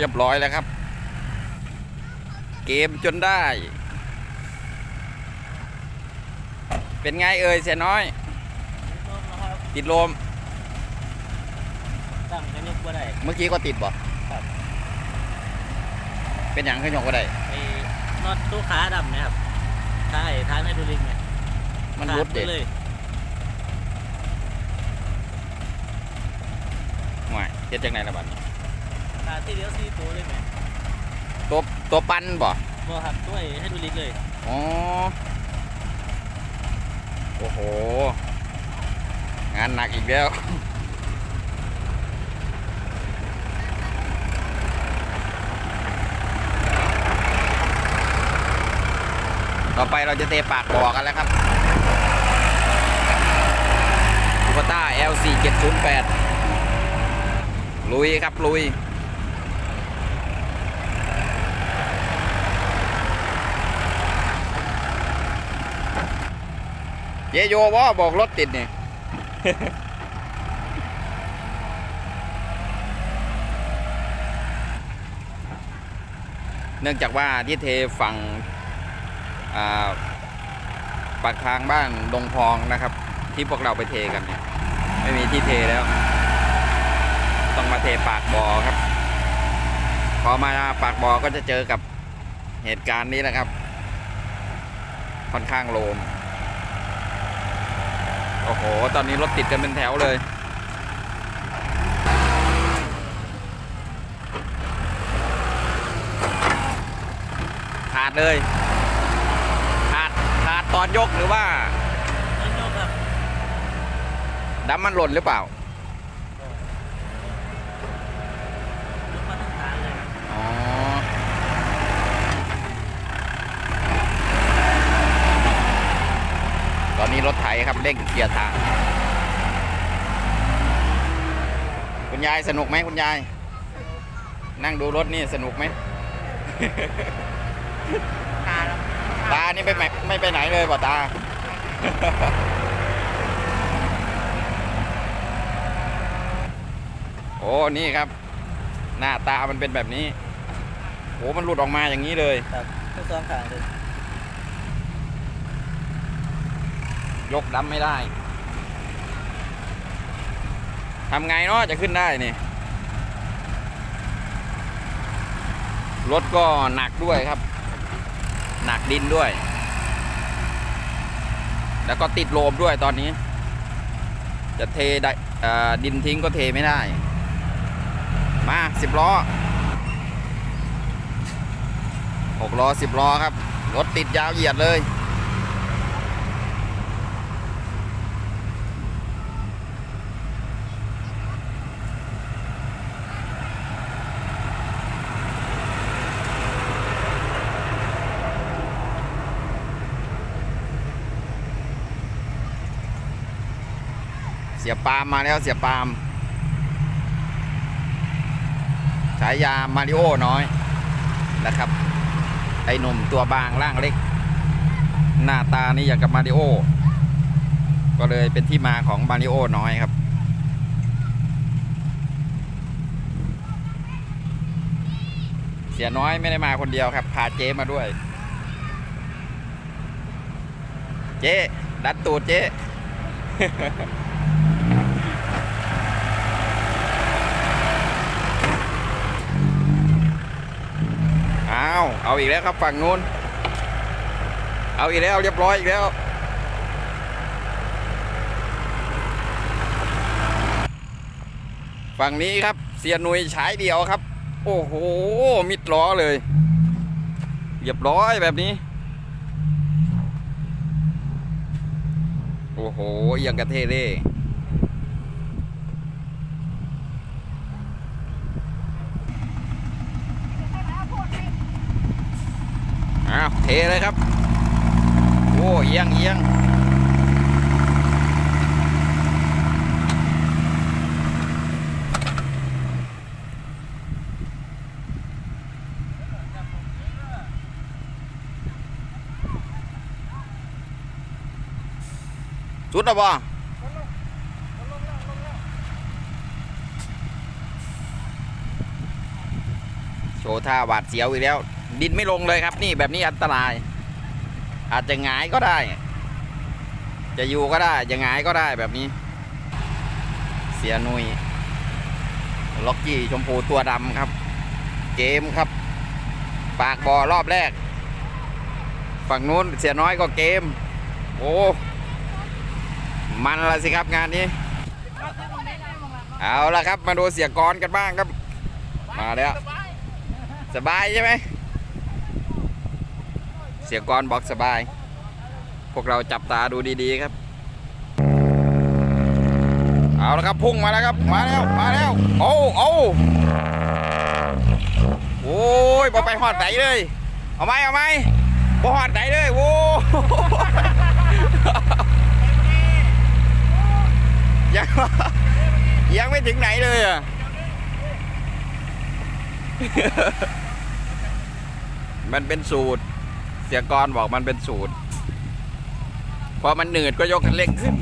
โอ้โหเรียบร้อยแล้วครับ เกมจนได้ เป็นไงเอ่ยเสียน้อย ติดลมตั้งกันยกบ่ได้ เมื่อกี้ก็ติดบ่ครับ เป็นอย่างขึ้นยกก็ได้ไอ้น็อตตู้ขาดำเนะครับท้ายท้ายไฮดรอลิกเนี่ยมันขารุดดไปเด็ดเลยห่วยเฮ็ดจังไงล่ะบัดนี้ ขาดที่เดียวสี่ตัวเลยไหมตัวตัวปั้นบ่บ่ครับตัวไอ้ไฮดรอลิกเลยอ๋อโอ้โห งานหนักอีกแล้วต่อไปเราจะเทปากบ่อกันแล้วครับคูปต้า LC 708 ลุยครับ ลุย เยโยว่าบอกรถติดนี่เนื่องจากว่าที่เทฝั่งปากทางบ้านดงพองนะครับ ที่พวกเราไปเทกันเนี่ยไม่มีที่เทแล้ว ต้องมาเทปากบ่อครับ พอมาปากบ่อก็จะเจอกับเหตุการณ์นี้นะครับ ค่อนข้างโลม โอ้โห ตอนนี้รถติดกันเป็นแถวเลย ขาดเลย ขาดขาดตอนยกหรือว่านั่นยกครับดัมมันหล่นหรือเปล่า ยกมาทั้งขาเลย อ๋อ ตอนนี้รถไถค รับเร่งเคลียร์ทาง คุณยายสนุกไหมคุณยาย นั่งดูรถนี่สนุกไหมขาแล้วตานี่ไม่ไปไม่ไปไหนเลยบ่ตา โอ้นี่ครับ หน้าตามันเป็นแบบนี้โอ้มันหลุดออกมาอย่างนี้เลยครับทั้งสองขาเลย ยกดำไม่ได้ทำไงเนาะจะขึ้นได้นี่รถก็หนักด้วยครับ หนักดินด้วย แล้วก็ติดโลมด้วยตอนนี้ จะเทด้เอ่อดินทิ้งก็เทไม่ได้ มาสิบล้อหกล้อสิบล้อครับ รถติดยาวเหยียดเลย เสียปาล์มมาแล้วเสียปาล์มฉายามาริโอน้อยนะครับ ไอ้หนุ่มตัวบางร่างเล็ก หน้าตานี่อย่างกับมาริโอก็เลยเป็นที่มาของมาริโอน้อยครับเสียน้อยไม่ได้มาคนเดียวครับ พาเจ๊มาด้วย เจ๊ดัดตูดเจ๊ อาเอาอีกแล้วครับฝั่งนู้น เอาอีกแล้วเรียบร้อยอีกแล้ว ฝั่งนี้ครับเสียหนุยฉายเดียวครับ โอ้โห มิดล้อเลย เรียบร้อยแบบนี้ โอ้โหยังกระเทเล่ อ้าวเทเลยครับ โอ้เอียงเอียงสุดแล้วบ่ว์ท่าหวาดเสียวอีกแล้ว ดินไม่ลงเลยครับ นี่แบบนี้อันตราย อาจจะหงายก็ได้ จะอยู่ก็ได้จะหงายก็ได้แบบนี้ เสียนุยล็อกกี้ชมพูตัวดำครับ เกมครับ ปากบ่อรอบแรก ฝั่งนู้นเสียน้อยก็เกม โอ้มันละสิครับงานนี้ เอาละครับมาดูเสียกรกันบ้างครับ มาแล้ว สบายใช่ไหม สียกรบอกสบาย พวกเราจับตาดูดีๆครับ เอาละครับพุ่งมาแล้วครับ มาแล้ว มาแล้ว โอ้โอ้โอ้ยบอไปหอดไหนเลย เอาไหมเอาไหมบอหอดไหนเลย โว้ยังยังไม่ถึงไหนเลยอะมันเป็นสูตร เสียกรบอกมันเป็นสูตรพอมันหนืดก็ยกคันเร่งขึ้น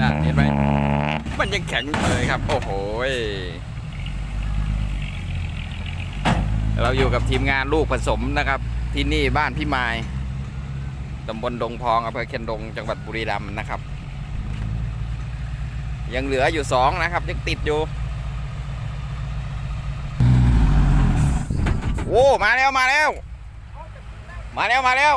น่ะเห็นไหมมันยังแข็งอยู่เลยครับ โอ้โหเราอยู่กับทีมงานลูกผสมนะครับ ที่นี่บ้านพี่ไม้ตำบลดงพองอำเภอเคนดงจังหวัดบุรีรัมย์นะครับ ยังเหลืออยู่สองนะครับ ยังติดอยู่ โอ้มาแล้วมาแล้ว มาแล้วมาแล้ว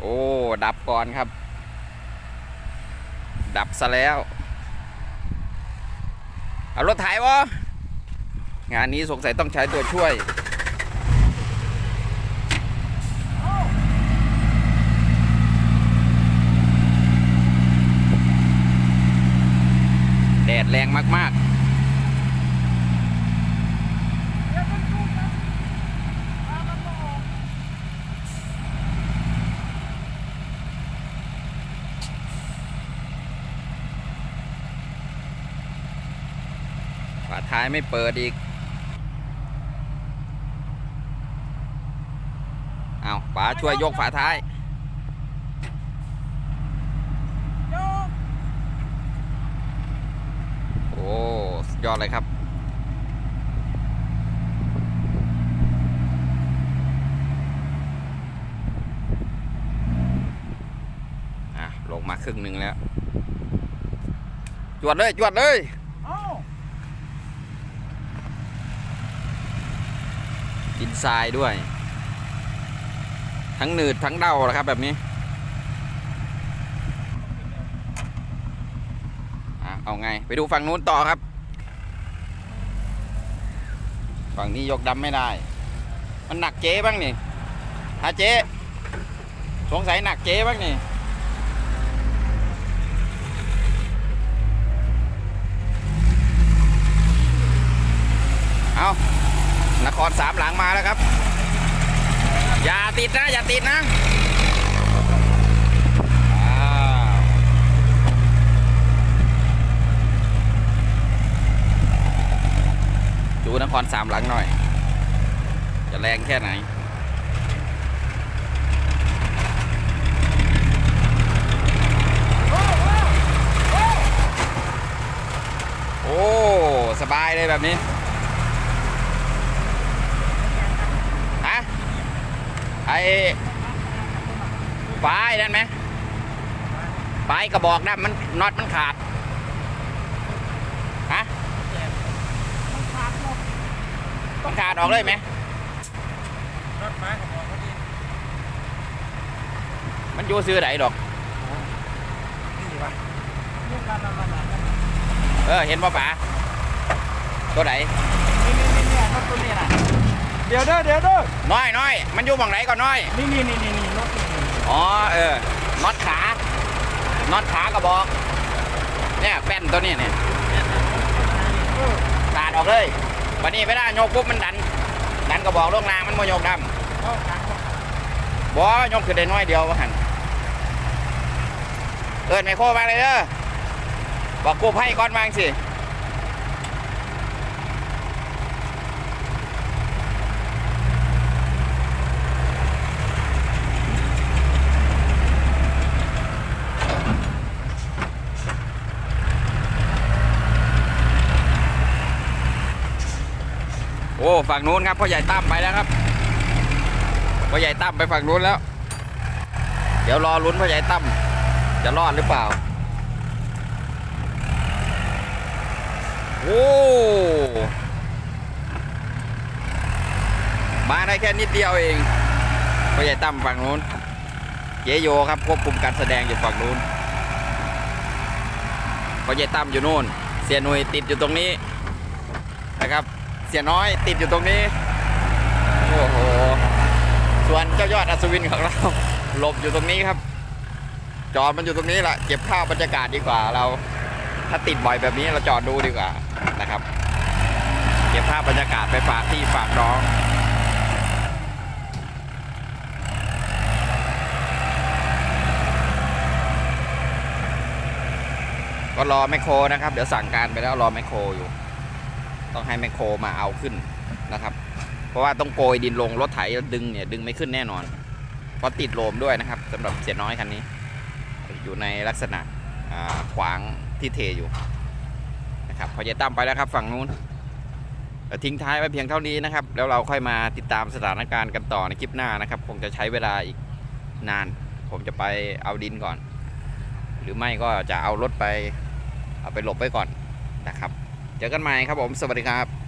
โอ้ ดับก่อนครับ ดับซะแล้ว เอารถไถวะงานนี้สงสัยต้องใช้ตัวช่วย ดดแรงมาก ๆฝาท้ายไม่เปิดอีก เอาป๋าช่วยยกฝาท้าย โอ้สุด ยอดเลยครับ อะ ลงมาครึ่งหนึ่งแล้ว จวดเลย จวดเลยดินทรายด้วย ทั้งหนืดทั้งเด้าแล้วครับแบบนี้อะเอาไง ไปดูฝั่งนู้นต่อครับ ฝั่งนี้ยกดำไม่ได้ มันหนักเจ๊บ้างนี่ฮะเจ๊สงสัยหนักเจ๊บ้างนี่เอานครสามหลังมาแล้วครับ อย่าติดนะ อย่าติดนะอ้าว ดูนครสามหลังหน่อย จะแรงแค่ไหนโอ้สบายเลยแบบนี้ฮะไอ้ปลายนั่นไหมปลายกระบอกนั่นมันน็อตมันขาดฮะ มันขาดออกเลยไหมรถม้ากับบอกพอดีมันอยู่ซื้อไหนดอกนี่วะนี่มามามามาเออเห็นป่ะป๋าตัวไหนนี่นี่นี่นี่รถตัวนี้น่ะเดี๋ยวเด้อเดี๋ยวเด้อน้อยน้อยมันอยู่บังไหนก่อนน้อยนี่นี่นี่นี่นี่รถนี่นี่อ๋อเออน็อตขาน็อตขากระบอกเนี่ยแป้นตัวนี้เนี่ยเออขาดออกเลย วันนี้ไม่ได้โยกปุ๊บมันดัน ดันกระบอกลงรางมันมโยกดำบอาขางเขาบอยกขึ้นได้น้อยเดียวว่าหันเอินไมโครมาเลยเด้อบอกกูให้ก้อนวางสิ โอ้ฝั่งนู้นครับพ่อใหญ่ตั้มไปแล้วครับพ่อใหญ่ตั้มไปฝั่งนู้นแล้ว เดี๋ยวรอลุ้นพ่อใหญ่ตั้มจะรอดหรือเปล่าโอ้มาได้แค่นิดเดียวเองพ่อใหญ่ตั้มฝั่งนู้นเยโยครับควบคุมการแสดงอยู่ฝั่งนู้นพ่อใหญ่ตั้มอยู่นู่น เสียหนุ่ยติดอยู่ตรงนี้นะครับ เสียน้อยติดอยู่ตรงนี้ โอ้โห ส่วนเจ้ายอดอัศวินของเราหลบอยู่ตรงนี้ครับ จอดมันอยู่ตรงนี้แหละเก็บภาพบรรยากาศดีกว่า เราถ้าติดบ่อยแบบนี้เราจอดดูดีกว่านะครับ เก็บภาพบรรยากาศไปฝากที่ฝากน้องก็รอแมคโครนะครับ เดี๋ยวสั่งการไปแล้วรอแมคโครอยู่ ต้องให้แมคโครมาเอาขึ้นนะครับ เพราะว่าต้องโกยดินลงรถไถดึงเนี่ยดึงไม่ขึ้นแน่นอน เพราะติดโลมด้วยนะครับสำหรับเสียน้อยคันนี้ อยู่ในลักษณะขวางที่เทอยู่นะครับพอจะตั้มไปแล้วครับฝั่งนู้นทิ้งท้ายไว้เพียงเท่านี้นะครับ แล้วเราค่อยมาติดตามสถานการณ์กันต่อในคลิปหน้านะครับ คงจะใช้เวลาอีกนาน ผมจะไปเอาดินก่อน หรือไม่ก็จะเอารถไป เอาไปหลบไว้ก่อนนะครับ เจอกันใหม่ครับผม สวัสดีครับ